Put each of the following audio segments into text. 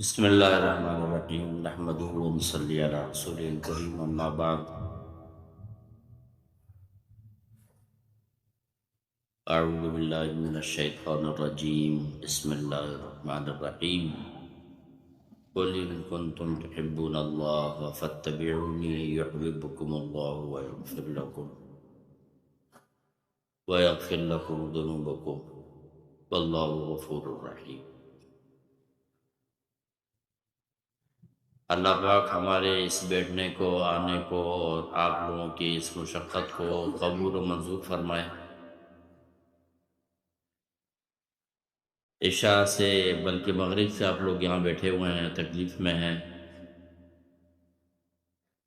بسم الله الرحمن الرحيم نحمده ونصلي على رسوله رسول أما بعد. أعوذ بالله من الشيطان الرجيم بسم الله الرحمن الرحيم. قل إن كنتم تحبون الله فاتبعوني يحببكم الله ويغفر لكم ويغفر لكم ذنوبكم. والله غفور رحيم. اللہ پاک ہمارے اس بیٹھنے کو، آنے کو اور آپ لوگوں کی اس مشقت کو قبول و منظور فرمائے۔ عشاء سے بلکہ مغرب سے آپ لوگ یہاں بیٹھے ہوئے ہیں، تکلیف میں ہیں۔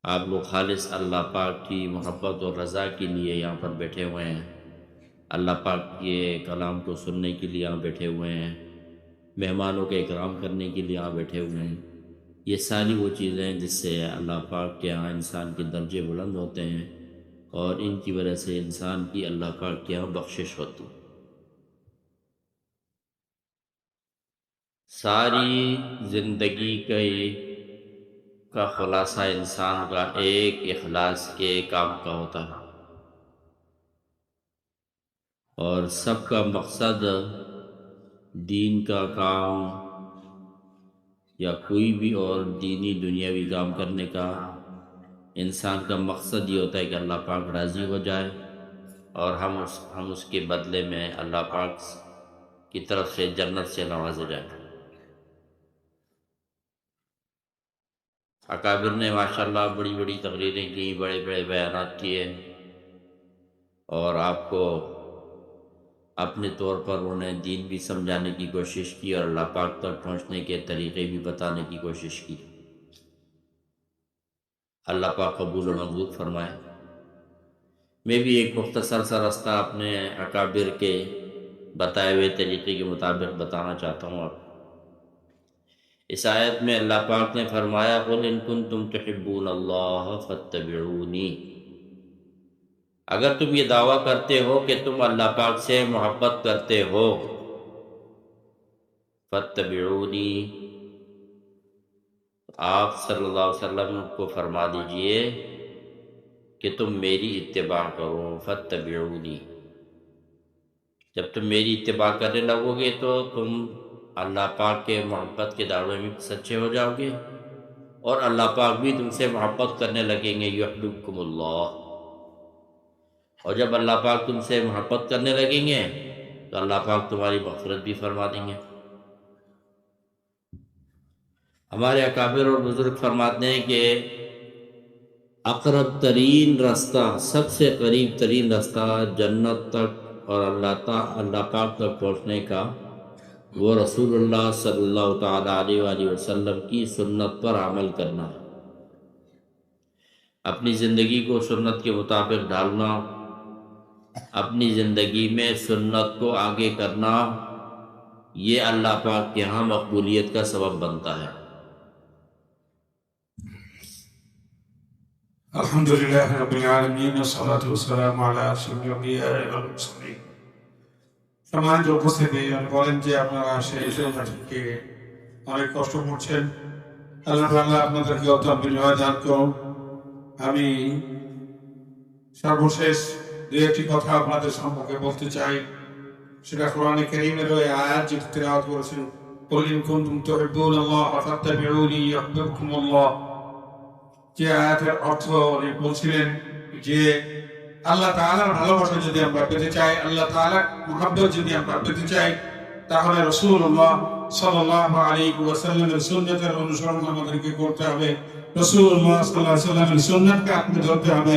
آپ لوگ خالص اللہ پاک کی محبت اور رضا کے لیے یہاں پر بیٹھے ہوئے ہیں۔ اللہ پاک کے کلام کو سننے کے لیے یہاں بیٹھے ہوئے ہیں۔ مہمانوں کے اکرام کرنے کے لیے یہاں بیٹھے ہوئے ہیں۔ یہ ساری وہ چیزیں ہیں جس سے اللہ پاک کے ہاں انسان کے درجے بلند ہوتے ہیں اور ان کی وجہ سے انسان کی اللہ پاک کے ہاں بخشش ہوتی ساری زندگی کا کا خلاصہ انسان کا ایک اخلاص کے کام کا ہوتا ہے۔ اور سب کا مقصد دین کا کام یا کوئی بھی اور دینی دنیاوی کام کرنے کا انسان کا مقصد یہ ہوتا ہے کہ اللہ پاک راضی ہو جائے اور ہم اس ہم اس کے بدلے میں اللہ پاک کی طرف سے جنت سے نوازے جائیں۔ اکابر نے ماشاءاللہ بڑی بڑی تقریریں کی، بڑے بڑے بیانات کیے اور آپ کو اپنے طور پر انہیں دین بھی سمجھانے کی کوشش کی اور اللہ پاک تک پہنچنے کے طریقے بھی بتانے کی کوشش کی۔ اللہ پاک قبول و منظور فرمائے۔ میں بھی ایک مختصر سا رستہ اپنے اکابر کے بتائے ہوئے طریقے کے مطابق بتانا چاہتا ہوں اب اس آیت میں اللہ پاک نے فرمایا، قل ان کنتم تحبون اللہ فتبعونی اگر تم یہ دعویٰ کرتے ہو کہ تم اللہ پاک سے محبت کرتے ہو فتبعونی آپ صلی اللہ علیہ وسلم کو فرما دیجیے کہ تم میری اتباع کرو فتبعونی جب تم میری اتباع کرنے لگو گے تو تم اللہ پاک کے محبت کے دعوے میں سچے ہو جاؤ گے اور اللہ پاک بھی تم سے محبت کرنے لگیں گے، یحببکم اللہ۔ اور جب اللہ پاک تم سے محبت کرنے لگیں گے، تو اللہ پاک تمہاری مغفرت بھی فرما دیں گے۔ ہمارے اکابر اور بزرگ فرماتے ہیں کہ اقرب ترین رستہ، سب سے قریب ترین رستہ جنت تک اور اللہ تا، اللہ پاک تک پہنچنے کا، وہ رسول اللہ صلی اللہ تعالیٰ علیہ وآلہ وسلم کی سنت پر عمل کرنا اپنی زندگی کو سنت کے مطابق ڈالنا اپنی زندگی میں سنت کو آگے کرنا یہ اللہ پاک کے ہاں مقبولیت کا سبب بنتا ہے الحمد لله رب العالمين والصلاة والسلام على أشرف الأنبياء والمرسلين সম্মানিত উপস্থিতি আমি বলেন যে আপনারা সেই থেকে অনেক কষ্ট করছেন আল্লাহ তাআলা আপনাদেরকে অত্যন্ত বিনিময় দান করুন আমি সর্বশেষ দু একটি কথা আপনাদের সম্পর্কে বলতে চাই সেটা কোরআনে কারীমের ওই আয়াত যেটি তেলাওয়াত করেছেন قل إن كنتم تحبون الله فاتبعوني يحببكم الله যে আয়াতের অর্থ উনি বলছিলেন যে আল্লাহ তাআলার ভালোবাসা যদি আমরা পেতে চাই আল্লাহ তাআলার মুহাব্বত যদি আমরা পেতে চাই তাহলে রাসূলুল্লাহ সাল্লাল্লাহু আলাইহি ওয়াসাল্লামের সুন্নাতের অনুসরণ আমাদেরকে করতে হবে রাসূলুল্লাহ সাল্লাল্লাহু আলাইহি ওয়াসাল্লামের সুন্নাতকে আঁকড়ে ধরতে হবে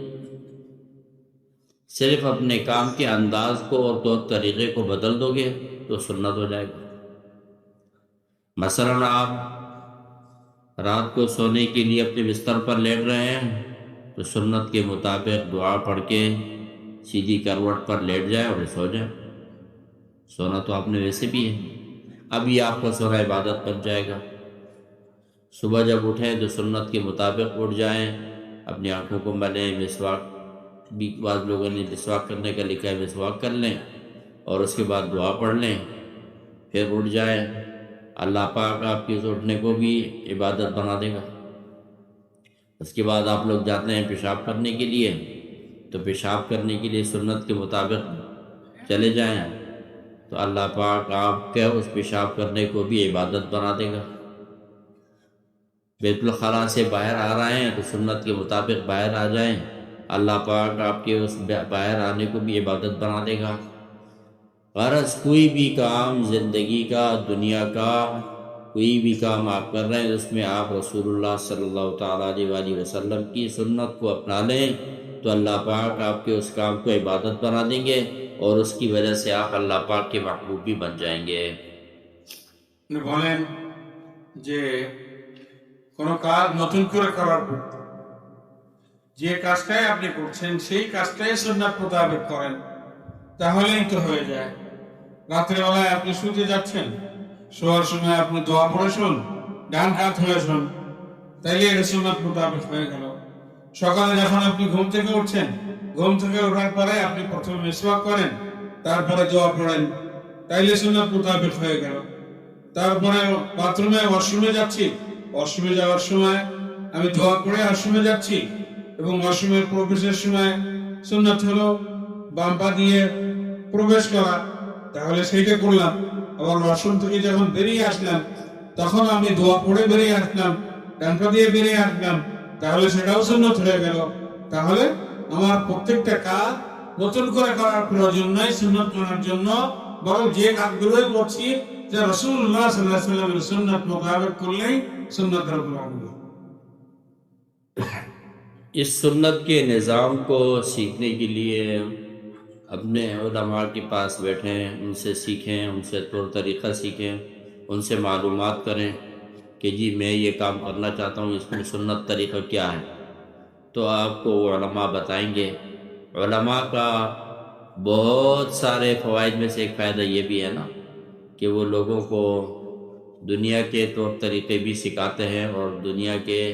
صرف اپنے کام کے انداز کو اور طور طریقے کو بدل دو گے تو سنت ہو جائے گا۔ مثلا آپ رات کو سونے کے لیے اپنے بستر پر لیٹ رہے ہیں تو سنت کے مطابق دعا پڑھ کے سیدھی کروٹ پر لیٹ جائے اور سو جائے۔ سونا تو آپ نے ویسے بھی ہے۔ اب یہ آپ کا سونا عبادت بن جائے گا۔ صبح جب اٹھیں تو سنت کے مطابق اٹھ جائیں، اپنی آنکھوں کو ملیں، مسواک بھی بعض لوگوں نے مسواک کرنے کا لکھا ہے مسواک کر لیں اور اس کے بعد دعا پڑھ لیں، پھر اٹھ جائیں۔ اللہ پاک آپ کی اس اٹھنے کو بھی عبادت بنا دے گا۔ اس کے بعد آپ لوگ جاتے ہیں پیشاب کرنے کے لیے۔ تو پیشاب کرنے کے لیے سنت کے مطابق چلے جائیں۔ تو اللہ پاک آپ کے اس پیشاب کرنے کو بھی عبادت بنا دے گا۔ بیت الخلاء سے باہر آ رہے ہیں تو سنت کے مطابق باہر آ جائیں۔ اللہ پاک آپ کے اس باہر آنے کو بھی عبادت بنا دے گا غرض کوئی بھی کام زندگی کا دنیا کا کوئی بھی کام آپ کر رہے ہیں اس میں آپ رسول اللہ صلی اللہ تعالیٰ علیہ وآلہ وسلم کی سنت کو اپنا لیں تو اللہ پاک آپ کے اس کام کو عبادت بنا دیں گے اور اس کی وجہ سے آپ اللہ پاک کے محبوب بھی بن جائیں گے আপনি বলেন যে কোনো কাজ নতুন করে করার পর যে কাজটাই আপনি করছেন, সেই কাজটাই সুন্নাত মোতাবেক করেন। তাহলেই তো হয়ে যায়। রাত্রেবেলায় আপনি শুতে যাচ্ছেন, শোয়ার সময় আপনি দোয়া পড়ে শুন, ডান হাত হয়ে শুন, তাইলে এটা সুন্নাত মোতাবেক হয়ে গেল। সকালে যখন আপনি ঘুম থেকে উঠছেন, ঘুম থেকে ওঠার পরে আপনি প্রথমে মিসওয়াক করেন, তারপরে দোয়া পড়েন, তাইলে সুন্নাত মোতাবেক হয়ে গেল। তারপরে বাথরুমে ওয়াশরুমে যাচ্ছি, ওয়াশরুমে যাওয়ার সময় আমি ধোয়া করে ওয়াশরুমে যাচ্ছি এবং ওয়াশরুমের প্রবেশের সময় সুন্নাত হলো বাম পা দিয়ে প্রবেশ করা। তাহলে সেইটা করলাম। আবার ওয়াশরুম থেকে যখন বেরিয়ে আসলাম, তখন আমি দোয়া পড়ে বেরিয়ে আসলাম, ডান পা দিয়ে বেরিয়ে আসলাম। তাহলে সেটাও সুন্নত হয়ে গেল। তাহলে আমার প্রত্যেকটা কাজ নতুন করে করার প্রয়োজন নয় সুন্নত করার জন্য। বরং যে কাজগুলোই করছি, যে রসুল্লাহ সাল্লাহ সাল্লামের সুন্নত মোতাবেক করলেই সুন্নতের উপর আমল। اس سنت کے نظام کو سیکھنے کے لیے اپنے علماء کے پاس بیٹھیں، ان سے سیکھیں، ان سے طور طریقہ سیکھیں، ان سے معلومات کریں کہ جی میں یہ کام کرنا چاہتا ہوں، اس میں سنت طریقہ کیا ہے۔ تو آپ کو وہ علماء بتائیں گے۔ علماء کا بہت سارے فوائد میں سے ایک فائدہ یہ بھی ہے نا کہ وہ لوگوں کو دنیا کے طور طریقے بھی سکھاتے ہیں اور دنیا کے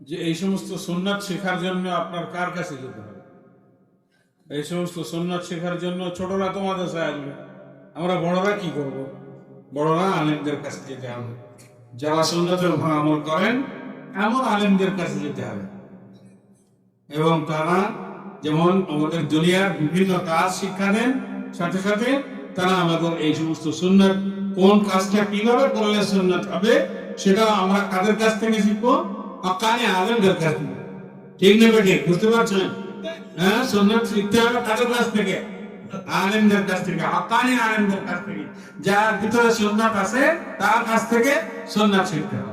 যে এই সমস্ত সুন্নাত শেখার জন্য আপনার কার কাছে যেতে হবে এই সমস্ত সুন্নাত শেখার জন্য ছোটরা তো মাদ্রাসায় আসবে আমরা বড়রা কি করব বড়রা আলেমদের কাছে যেতে হবে যারা সুন্নাতের উপর আমল করেন এমন আলেমদের কাছে যেতে হবে এবং তারা যেমন আমাদের দুনিয়ার বিভিন্ন কাজ শিক্ষা দেন সাথে সাথে তারা আমাদের এই সমস্ত সুন্নার কোন কাজটা কীভাবে করলে সুন্নাত হবে সেটা আমরা কাদের কাছ থেকে শিখব? আকানে আলমদের কাছ থেকে। ঠিক না বেঠিক? বুঝতে পারছেন? হ্যাঁ সুন্নাত শিখতে হবে কাদের কাছ থেকে? আলেমদের কাছ থেকে আকানি আলেমদের কাছ থেকে। যার ভিতরে সুন্নাত আছে, তার কাছ থেকে সুন্নাত শিখতে হবে।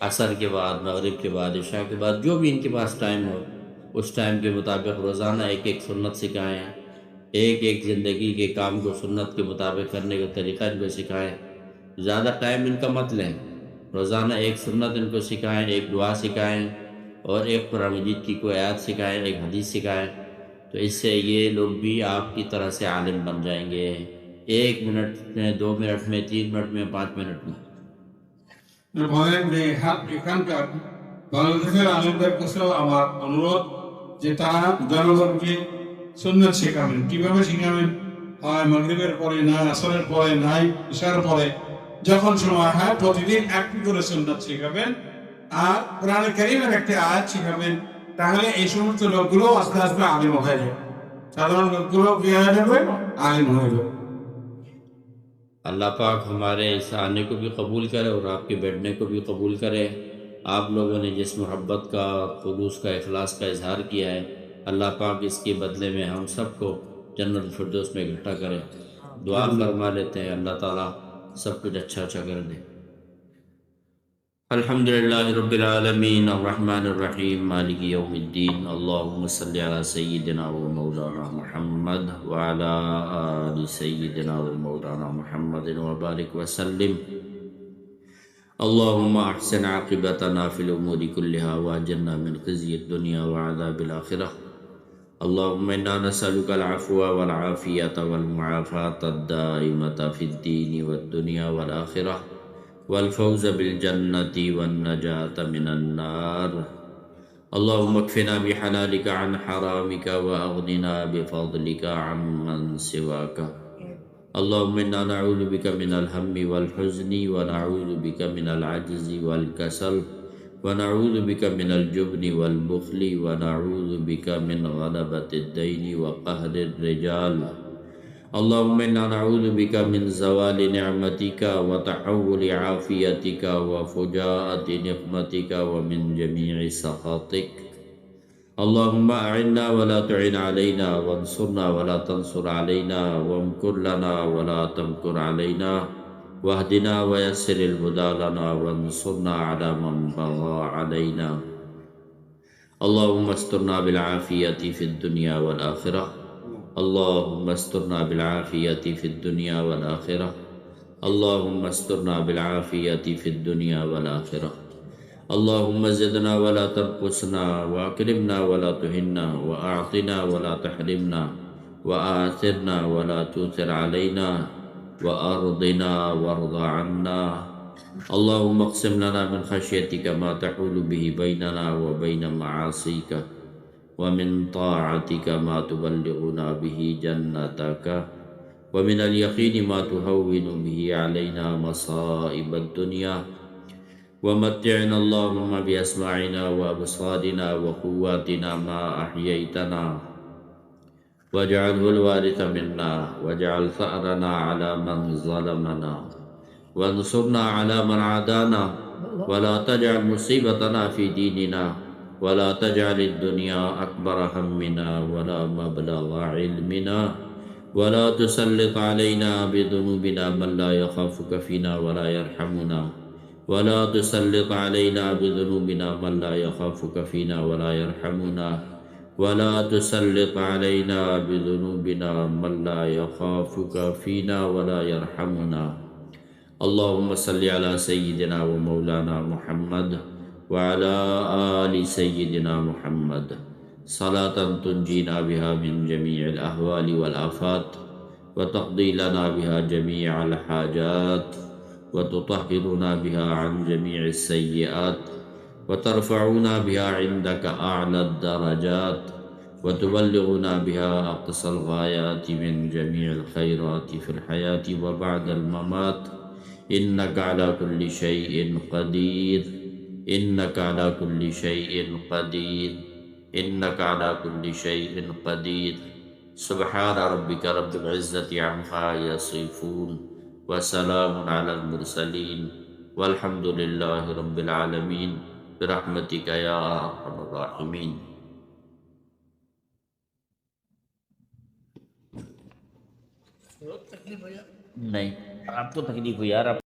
عصر کے بعد، مغرب کے بعد، عشاء کے بعد، جو بھی ان کے پاس ٹائم ہو، اس ٹائم کے مطابق روزانہ ایک ایک سنت سکھائیں۔ ایک ایک زندگی کے کام کو سنت کے مطابق کرنے کا طریقہ ان کو سکھائیں۔ زیادہ ٹائم ان کا مت لیں۔ روزانہ ایک سنت ان کو سکھائیں، ایک دعا سکھائیں اور ایک قرآن مجید کی کوئی آیت سکھائیں، ایک حدیث سکھائیں۔ تو اس سے یہ لوگ بھی آپ کی طرح سے عالم بن جائیں گے۔ ایک منٹ میں، دو منٹ میں، تین منٹ میں، پانچ منٹ میں۔ এখানকার আমার অনুরোধ শেখাবেন। কীভাবে শেখাবেন? হয় পরে, না পরে নাই পরে? যখন সময় হয়, প্রতিদিন একটি করে সুন্নত শেখাবেন আর কোরআনে কারিমের একটা আয়াত শেখাবেন। তাহলে এই সমস্ত লোকগুলো আস্তে আস্তে আলিম হয়ে যাবে। সাধারণ লোকগুলো হয়ে যাবে? আলিম হয়ে যাবে। اللہ پاک ہمارے اس آنے کو بھی قبول کرے اور آپ کے بیٹھنے کو بھی قبول کرے۔ آپ لوگوں نے جس محبت کا خلوص کا، اخلاص کا اظہار کیا ہے، اللہ پاک اس کے بدلے میں ہم سب کو جنت الفردوس میں اکٹھا کرے۔ دعا فرما لیتے ہیں، اللہ تعالیٰ سب کچھ اچھا اچھا کر دے۔ الحمد لله رب العالمين الرحمن الرحيم مالك يوم الدين اللهم صل على سيدنا ومولانا محمد وعلى آل سيدنا ومولانا محمد وبارك وسلم. اللهم أحسن عاقبتنا في الأمور كلها وأجرنا من خزي الدنيا وعذاب الآخرة. اللهم إنا نسألك العفو والعافية والمعافاة الدائمة في الدين والدنيا والآخرة. والفوز بالجنة والنجاة من النار. اللهم اكفنا بحلالك عن حرامك وأغننا بفضلك عمن سواك. اللهم إنا نعوذ بك من الهم والحزن ونعوذ بك من العجز والكسل ونعوذ بك من الجبن والبخل ونعوذ بك من غلبة الدين وقهر الرجال. اللهم إنا نعوذ بك من زوال نعمتك وتحول عافيتك وفجاءة نقمتك ومن جميع سخطك. اللهم أعنا ولا تعن علينا وانصرنا ولا تنصر علينا وامكر لنا ولا تمكر علينا. واهدنا ويسر الهدى لنا وانصرنا على من بغى علينا. اللهم استرنا بالعافية في الدنيا والآخرة. اللهم استرنا بالعافية في الدنيا والآخرة. اللهم استرنا بالعافية في الدنيا والآخرة. اللهم زدنا ولا تنقصنا وأكرمنا ولا تهنا وأعطنا ولا تحرمنا وآثرنا ولا تؤثر علينا وأرضنا وارض عنا. اللهم اقسم لنا من خشيتك ما تحول به بيننا وبين معاصيك. ومن طاعتك ما تبلغنا به جنتك ومن اليقين ما تهون به علينا مصائب الدنيا. ومتعنا اللهم بأسماعنا وأبصارنا وقواتنا ما أحييتنا. واجعله الوارث منا واجعل ثأرنا على من ظلمنا. وانصرنا على من عادانا. ولا تجعل مصيبتنا في ديننا. ولا تجعل الدنيا أكبر همنا ولا مبلغ علمنا ولا تسلط علينا بذنوبنا من لا يخافك فينا ولا يرحمنا ولا تسلط علينا بذنوبنا من لا يخافك فينا ولا يرحمنا ولا تسلط علينا بذنوبنا من لا يخافك فينا ولا يرحمنا اللهم صل على سيدنا ومولانا محمد وعلى آل سيدنا محمد. صلاة تنجينا بها من جميع الأهوال والآفات وتقضي لنا بها جميع الحاجات وتطهرنا بها عن جميع السيئات وترفعنا بها عندك أعلى الدرجات وتبلغنا بها أقصى الغايات من جميع الخيرات في الحياة وبعد الممات. إنك على كل شيء قدير. إنك على كل شيء قدير. إنك على كل شيء قدير. سبحان ربك رب العزة عما يصفون وسلام على المرسلين. والحمد لله رب العالمين. برحمتك يا أرحم الراحمين. نہیں آپ کو تکلیف ہو یار آپ